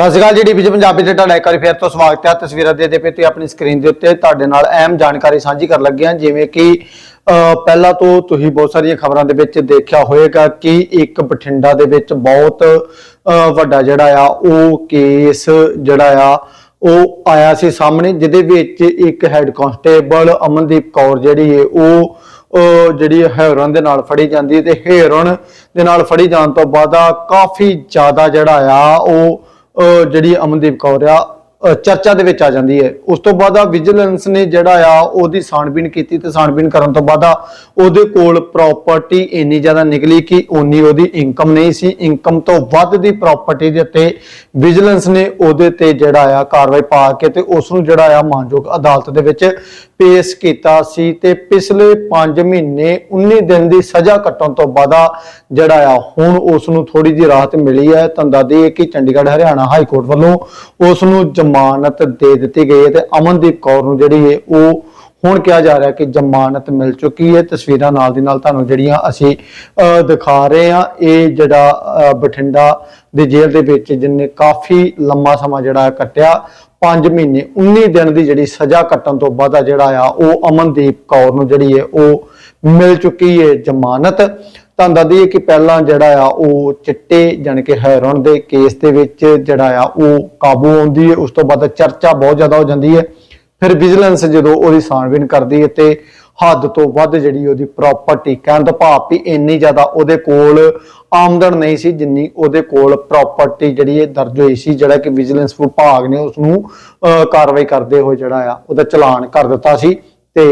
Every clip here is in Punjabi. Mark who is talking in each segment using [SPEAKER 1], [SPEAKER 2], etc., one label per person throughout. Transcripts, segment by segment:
[SPEAKER 1] ਸਤਿ ਸ਼੍ਰੀ ਅਕਾਲ ਜੀ ਡੀਪੀ ਪੰਜਾਬੀ ਤੇ ਤੁਹਾਡਾ ਇੱਕ ਵਾਰੀ ਫਿਰ ਤੋਂ ਸਵਾਗਤ ਹੈ। ਤਸਵੀਰਾਂ ਦੇ ਦੇ ਪਏ ਤੇ ਆਪਣੀ ਸਕਰੀਨ ਦੇ ਉੱਤੇ ਤੁਹਾਡੇ ਨਾਲ ਅਹਿਮ ਜਾਣਕਾਰੀ ਸਾਂਝੀ ਕਰਨ ਲੱਗੇ ਹਾਂ, ਜਿਵੇਂ ਕਿ ਪਹਿਲਾਂ ਤੋਂ ਤੁਸੀਂ ਬਹੁਤ ਸਾਰੀਆਂ ਖਬਰਾਂ ਦੇ ਵਿੱਚ ਦੇਖਿਆ ਹੋਵੇਗਾ ਕਿ ਇੱਕ ਬਠਿੰਡਾ ਦੇ ਵਿੱਚ ਬਹੁਤ ਵੱਡਾ ਜਿਹੜਾ ਆ, ਉਹ ਕੇਸ ਜਿਹੜਾ ਆ, ਉਹ ਆਇਆ ਸੀ ਸਾਹਮਣੇ, ਜਿਹਦੇ ਵਿੱਚ ਇੱਕ ਹੈੱਡ ਕਾਂਸਟੇਬਲ ਅਮਨਦੀਪ ਕੌਰ ਜਿਹੜੀ ਹੈ ਉਹ ਜਿਹੜੀ ਹੈਰੋਨ ਦੇ ਨਾਲ ਫੜੀ ਜਾਂਦੀ ਹੈ ਤੇ ਹੈਰੋਨ ਦੇ ਨਾਲ ਫੜੀ ਜਾਣ ਤੋਂ ਬਾਅਦ ਕਾਫੀ ਜ਼ਿਆਦਾ ਜਿਹੜਾ ਆ, ਉਹ ਜਿਹੜੀ ਅਮਨਦੀਪ ਕੌਰ ਆ ਚਰਚਾ ਦੇ ਵਿੱਚ ਆ ਜਾਂਦੀ ਹੈ। ਉਸ ਤੋਂ ਬਾਅਦ ਆ ਵਿਜੀਲੈਂਸ ਨੇ ਜਿਹੜਾ ਆ, ਉਹਦੀ ਛਾਣਬੀਨ ਕੀਤੀ ਤੇ ਛਾਣਬੀਨ ਕਰਨ ਤੋਂ ਬਾਅਦ ਆ, ਉਹਦੇ ਕੋਲ ਪ੍ਰਾਪਰਟੀ ਇੰਨੀ ਜ਼ਿਆਦਾ ਨਿਕਲੀ ਕਿ ਉਨੀ ਉਹਦੀ ਇਨਕਮ ਨਹੀਂ ਸੀ। ਇਨਕਮ ਤੋਂ ਵੱਧ ਦੀ ਪ੍ਰਾਪਰਟੀ ਦੇ ਉੱਤੇ ਵਿਜੀਲੈਂਸ ਨੇ ਉਹਦੇ ਤੇ ਜਿਹੜਾ ਆ ਕਾਰਵਾਈ ਪਾ ਕੇ ਤੇ ਉਸ ਨੂੰ ਜਿਹੜਾ ਆ ਮਾਨਯੋਗ ਅਦਾਲਤ ਦੇ ਵਿੱਚ ਪੇਸ਼ ਕੀਤਾ ਸੀ ਤੇ ਪਿਛਲੇ 5 ਮਹੀਨੇ 19 ਦਿਨ ਦੀ ਸਜ਼ਾ ਕੱਟਣ ਤੋਂ ਬਾਅਦ ਜਿਹੜਾ ਆ, ਹੁਣ ਉਸ ਨੂੰ ਥੋੜੀ ਜਿਹੀ ਰਾਹਤ ਮਿਲੀ ਹੈ। ਤੁਹਾਨੂੰ ਦੱਸ ਹੈ ਕਿ ਚੰਡੀਗੜ੍ਹ, ਹਰਿਆਣਾ ਹਾਈ ਕੋਰਟ ਵੱਲੋਂ ਉਸ ਨੂੰ ਜ਼ਮਾਨਤ ਦੇ ਦਿੱਤੀ ਗਈ ਹੈ ਤੇ ਅਮਨਦੀਪ ਕੌਰ ਨੂੰ ਜਿਹੜੀ ਹੈ ਉਹ ਹੁਣ ਕਿਹਾ ਜਾ ਰਿਹਾ ਕਿ ਜ਼ਮਾਨਤ ਮਿਲ ਚੁੱਕੀ ਹੈ। ਤਸਵੀਰਾਂ ਨਾਲ ਦੀ ਨਾਲ ਤੁਹਾਨੂੰ ਜਿਹੜੀਆਂ ਅਸੀਂ ਦਿਖਾ ਰਹੇ ਹਾਂ। ਇਹ ਜਿਹੜਾ ਅਹ, ਬਠਿੰਡਾ ਦੀ ਜੇਲ੍ਹ ਦੇ ਵਿੱਚ ਜਿੰਨੇ ਕਾਫੀ ਲੰਮਾ ਸਮਾਂ ਜਿਹੜਾ ਕੱਟਿਆ 5 ਮਹੀਨੇ 19 ਦਿਨ ਦੀ ਜਿਹੜੀ ਸਜ਼ਾ ਕੱਟਣ ਤੋਂ ਬਾਅਦ ਆ ਜਿਹੜਾ ਆ ਉਹ ਅਮਨਦੀਪ ਕੌਰ ਨੂੰ ਜਿਹੜੀ ਹੈ ਉਹ ਮਿਲ ਚੁੱਕੀ ਹੈ ਜ਼ਮਾਨਤ। ਤੁਹਾਨੂੰ ਦੱਸ ਦਈਏ ਕਿ ਪਹਿਲਾਂ ਜਿਹੜਾ ਆ ਉਹ ਚਿੱਟੇ ਜਾਣੀ ਕਿ ਹੈਰੋਨ ਦੇ ਕੇਸ ਦੇ ਵਿੱਚ ਜਿਹੜਾ ਆ ਉਹ ਕਾਬੂ ਆਉਂਦੀ ਹੈ, ਉਸ ਤੋਂ ਬਾਅਦ ਚਰਚਾ ਬਹੁਤ ਜ਼ਿਆਦਾ ਹੋ ਜਾਂਦੀ ਹੈ। ਫਿਰ ਵਿਜੀਲੈਂਸ ਜਦੋਂ ਉਹਦੀ ਛਾਣਬੀਨ ਕਰਦੀ ਹੈ ਤੇ ਹੱਦ ਤੋਂ ਵੱਧ ਜਿਹੜੀ ਉਹਦੀ ਪ੍ਰਾਪਰਟੀ ਕਹਿਣ ਦਾ ਭਾਵ ਵੀ ਇੰਨੀ ਜ਼ਿਆਦਾ ਉਹਦੇ ਕੋਲ ਆਮਦਨ ਨਹੀਂ ਸੀ ਜਿੰਨੀ ਉਹਦੇ ਕੋਲ ਪ੍ਰਾਪਰਟੀ ਜਿਹੜੀ ਇਹ ਦਰਜ ਹੋਈ ਸੀ, ਜਿਹੜਾ ਕਿ ਵਿਜੀਲੈਂਸ ਵਿਭਾਗ ਨੇ ਉਸ ਨੂੰ ਕਾਰਵਾਈ ਕਰਦੇ ਹੋਏ ਜਿਹੜਾ ਆ ਉਹਦਾ ਚਲਾਨ ਕਰ ਦਿੱਤਾ ਸੀ ਤੇ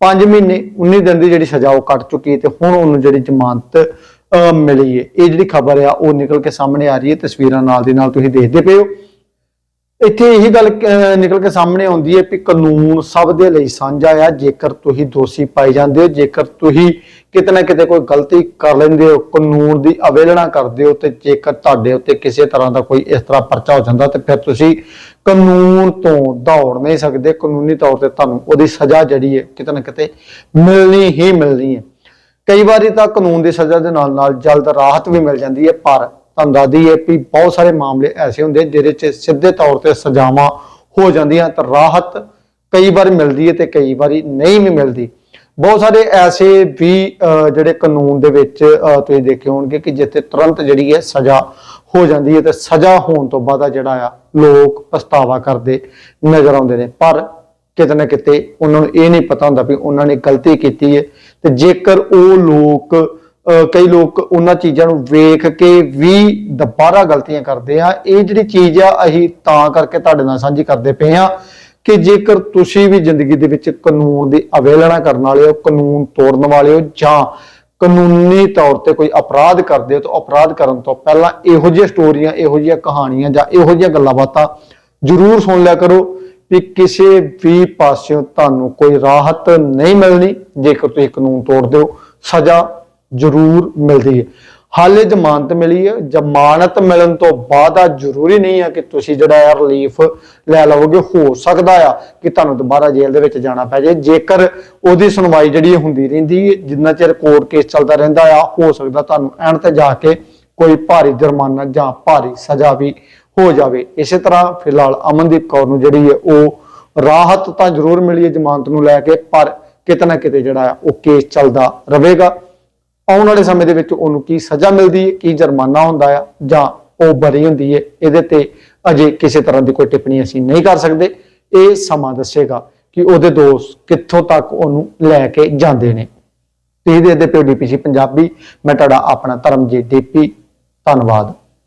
[SPEAKER 1] 5 ਮਹੀਨੇ 19 ਦਿਨ ਦੀ ਜਿਹੜੀ ਸਜ਼ਾ ਉਹ ਕੱਟ ਚੁੱਕੀ ਹੈ ਤੇ ਹੁਣ ਉਹਨੂੰ ਜਿਹੜੀ ਜ਼ਮਾਨਤ ਅਹ, ਮਿਲੀ ਹੈ। ਇਹ ਜਿਹੜੀ ਖਬਰ ਆ ਉਹ ਨਿਕਲ ਕੇ ਸਾਹਮਣੇ ਆ ਰਹੀ ਹੈ। ਤਸਵੀਰਾਂ ਨਾਲ ਦੀ ਨਾਲ ਤੁਸੀਂ ਦੇਖਦੇ ਪਏ ਹੋ। ਇੱਥੇ ਇਹੀ ਗੱਲ ਨਿਕਲ ਕੇ ਸਾਹਮਣੇ ਆਉਂਦੀ ਹੈ ਕਿ ਕਾਨੂੰਨ ਸਭ ਦੇ ਲਈ ਸਾਂਝਾ ਆ। ਜੇਕਰ ਤੁਸੀਂ ਦੋਸ਼ੀ ਪਾਏ ਜਾਂਦੇ ਹੋ, ਜੇਕਰ ਤੁਸੀਂ ਕਿਤੇ ਨਾ ਕਿਤੇ ਕੋਈ ਗਲਤੀ ਕਰ ਲੈਂਦੇ ਹੋ, ਕਾਨੂੰਨ ਦੀ ਅਵੇਲਣਾ ਕਰਦੇ ਹੋ, ਤੇ ਜੇਕਰ ਤੁਹਾਡੇ ਉੱਤੇ ਕਿਸੇ ਤਰ੍ਹਾਂ ਦਾ ਕੋਈ ਇਸ ਤਰ੍ਹਾਂ ਪਰਚਾ ਹੋ ਜਾਂਦਾ, ਤੇ ਫਿਰ ਤੁਸੀਂ ਕਾਨੂੰਨ ਤੋਂ ਦੌੜ ਨਹੀਂ ਸਕਦੇ। ਕਾਨੂੰਨੀ ਤੌਰ ਤੇ ਤੁਹਾਨੂੰ ਉਹਦੀ ਸਜ਼ਾ ਜਿਹੜੀ ਹੈ ਕਿਤੇ ਨਾ ਕਿਤੇ ਮਿਲਣੀ ਹੀ ਮਿਲਣੀ ਹੈ। ਕਈ ਵਾਰੀ ਤਾਂ ਕਾਨੂੰਨ ਦੀ ਸਜ਼ਾ ਦੇ ਨਾਲ ਨਾਲ ਜਲਦ ਰਾਹਤ ਵੀ ਮਿਲ ਜਾਂਦੀ ਹੈ, ਪਰ ਤੁਹਾਨੂੰ ਦੱਸਦੀ ਹੈ ਕਿ ਬਹੁਤ ਸਾਰੇ ਮਾਮਲੇ ਐਸੇ ਹੁੰਦੇ ਜਿਹਦੇ 'ਚ ਸਿੱਧੇ ਤੌਰ ਤੇ ਸਜ਼ਾਵਾਂ ਹੋ ਜਾਂਦੀਆਂ ਤਾਂ ਰਾਹਤ ਕਈ ਵਾਰ ਮਿਲਦੀ ਹੈ ਤੇ ਕਈ ਵਾਰੀ ਨਹੀਂ ਵੀ ਮਿਲਦੀ। ਬਹੁਤ ਸਾਰੇ ਐਸੇ ਵੀ ਜਿਹੜੇ ਕਾਨੂੰਨ ਦੇ ਵਿੱਚ ਤੁਸੀਂ ਦੇਖੇ ਹੋਣਗੇ ਕਿ ਜਿੱਥੇ ਤੁਰੰਤ ਜਿਹੜੀ ਹੈ ਸਜ਼ਾ ਹੋ ਜਾਂਦੀ ਹੈ ਤੇ ਸਜ਼ਾ ਹੋਣ ਤੋਂ ਬਾਅਦ ਜਿਹੜਾ ਆ, ਲੋਕ ਪਛਤਾਵਾ ਕਰਦੇ ਨਜ਼ਰ ਆਉਂਦੇ ਨੇ। ਪਰ ਕਿਤੇ ਨਾ ਕਿਤੇ ਉਹਨਾਂ ਨੂੰ ਇਹ ਨਹੀਂ ਪਤਾ ਹੁੰਦਾ ਵੀ ਉਹਨਾਂ ਨੇ ਗਲਤੀ ਕੀਤੀ ਹੈ ਤੇ ਜੇਕਰ ਉਹ ਲੋਕ ਕਈ ਲੋਕ ਉਹਨਾਂ ਚੀਜ਼ਾਂ ਨੂੰ ਵੇਖ ਕੇ ਵੀ ਦੁਬਾਰਾ ਗਲਤੀਆਂ ਕਰਦੇ ਆ। ਇਹ ਜਿਹੜੀ ਚੀਜ਼ ਆ, ਅਸੀਂ ਤਾਂ ਕਰਕੇ ਤੁਹਾਡੇ ਨਾਲ ਸਾਂਝੀ ਕਰਦੇ ਪਏ ਆ ਕਿ ਜੇਕਰ ਤੁਸੀਂ ਵੀ ਜ਼ਿੰਦਗੀ ਦੇ ਵਿੱਚ ਕਾਨੂੰਨ ਦੀ ਅਵੇਲਣਾ ਕਰਨ ਵਾਲੇ ਹੋ, ਕਾਨੂੰਨ ਤੋੜਨ ਵਾਲੇ ਹੋ ਜਾਂ ਕਾਨੂੰਨੀ ਤੌਰ ਤੇ ਕੋਈ ਅਪਰਾਧ ਕਰਦੇ ਹੋ, ਤਾਂ ਅਪਰਾਧ ਕਰਨ ਤੋਂ ਪਹਿਲਾਂ ਇਹੋ ਜਿਹੀਆਂ ਸਟੋਰੀਆਂ, ਇਹੋ ਜਿਹੀਆਂ ਕਹਾਣੀਆਂ ਜਾਂ ਇਹੋ ਜਿਹੀਆਂ ਗੱਲਾਂ ਬਾਤਾਂ ਜ਼ਰੂਰ ਸੁਣ ਲਿਆ ਕਰੋ ਵੀ ਕਿਸੇ ਵੀ ਪਾਸਿਓਂ ਤੁਹਾਨੂੰ ਕੋਈ ਰਾਹਤ ਨਹੀਂ ਮਿਲਣੀ। ਜੇਕਰ ਤੁਸੀਂ ਕਾਨੂੰਨ ਤੋੜਦੇ ਹੋ, ਸਜ਼ਾ ਜ਼ਰੂਰ ਮਿਲਦੀ ਹੈ। ਹਾਲੇ ਜ਼ਮਾਨਤ ਮਿਲੀ ਹੈ। ਜ਼ਮਾਨਤ ਮਿਲਣ ਤੋਂ ਬਾਅਦ ਆ ਜ਼ਰੂਰੀ ਨਹੀਂ ਹੈ ਕਿ ਤੁਸੀਂ ਜਿਹੜਾ ਹੈ ਰਿਲੀਫ ਲੈ ਲਵੋਗੇ, ਹੋ ਸਕਦਾ ਆ ਕਿ ਤੁਹਾਨੂੰ ਦੁਬਾਰਾ ਜੇਲ੍ਹ ਦੇ ਵਿੱਚ ਜਾਣਾ ਪੈ ਜਾਏ। ਜੇਕਰ ਉਹਦੀ ਸੁਣਵਾਈ ਜਿਹੜੀ ਹੁੰਦੀ ਰਹਿੰਦੀ ਹੈ, ਜਿੰਨਾ ਚਿਰ ਕੋਰਟ ਕੇਸ ਚੱਲਦਾ ਰਹਿੰਦਾ ਆ, ਹੋ ਸਕਦਾ ਤੁਹਾਨੂੰ ਐਂਡ ਤੇ ਜਾ ਕੇ ਕੋਈ ਭਾਰੀ ਜੁਰਮਾਨਾ ਜਾਂ ਭਾਰੀ ਸਜ਼ਾ ਵੀ ਹੋ ਜਾਵੇ। ਇਸੇ ਤਰ੍ਹਾਂ ਫਿਲਹਾਲ ਅਮਨਦੀਪ ਕੌਰ ਨੂੰ ਜਿਹੜੀ ਹੈ, ਉਹ ਰਾਹਤ ਤਾਂ ਜ਼ਰੂਰ ਮਿਲੀ ਹੈ ਜ਼ਮਾਨਤ ਨੂੰ ਲੈ ਕੇ, ਪਰ ਕਿਤੇ ਨਾ ਕਿਤੇ ਜਿਹੜਾ ਆ, ਉਹ ਕੇਸ ਚੱਲਦਾ ਰਹੇਗਾ। ਆਉਣ ਵਾਲੇ ਸਮੇਂ ਦੇ ਵਿੱਚ ਉਹਨੂੰ ਕੀ ਸਜ਼ਾ ਮਿਲਦੀ ਹੈ, ਕੀ ਜੁਰਮਾਨਾ ਹੁੰਦਾ ਆ, ਜਾਂ ਉਹ ਬਰੀ ਹੁੰਦੀ ਹੈ, ਇਹਦੇ ਤੇ ਅਜੇ ਕਿਸੇ ਤਰ੍ਹਾਂ ਦੀ ਕੋਈ ਟਿੱਪਣੀ ਅਸੀਂ ਨਹੀਂ ਕਰ ਸਕਦੇ। ਇਹ ਸਮਾਂ ਦੱਸੇਗਾ ਕਿ ਉਹਦੇ ਦੋਸਤ ਕਿੱਥੋਂ ਤੱਕ ਉਹਨੂੰ ਲੈ ਕੇ ਜਾਂਦੇ ਨੇ। ਤੇ ਇਹਦੇ ਦੇ ਪਿਓ ਡੀਪੀਸੀ ਪੰਜਾਬੀ, ਮੈਂ ਤੁਹਾਡਾ ਆਪਣਾ ਧਰਮਜੀਤ ਦੀਪੀ ਧੰਨਵਾਦ।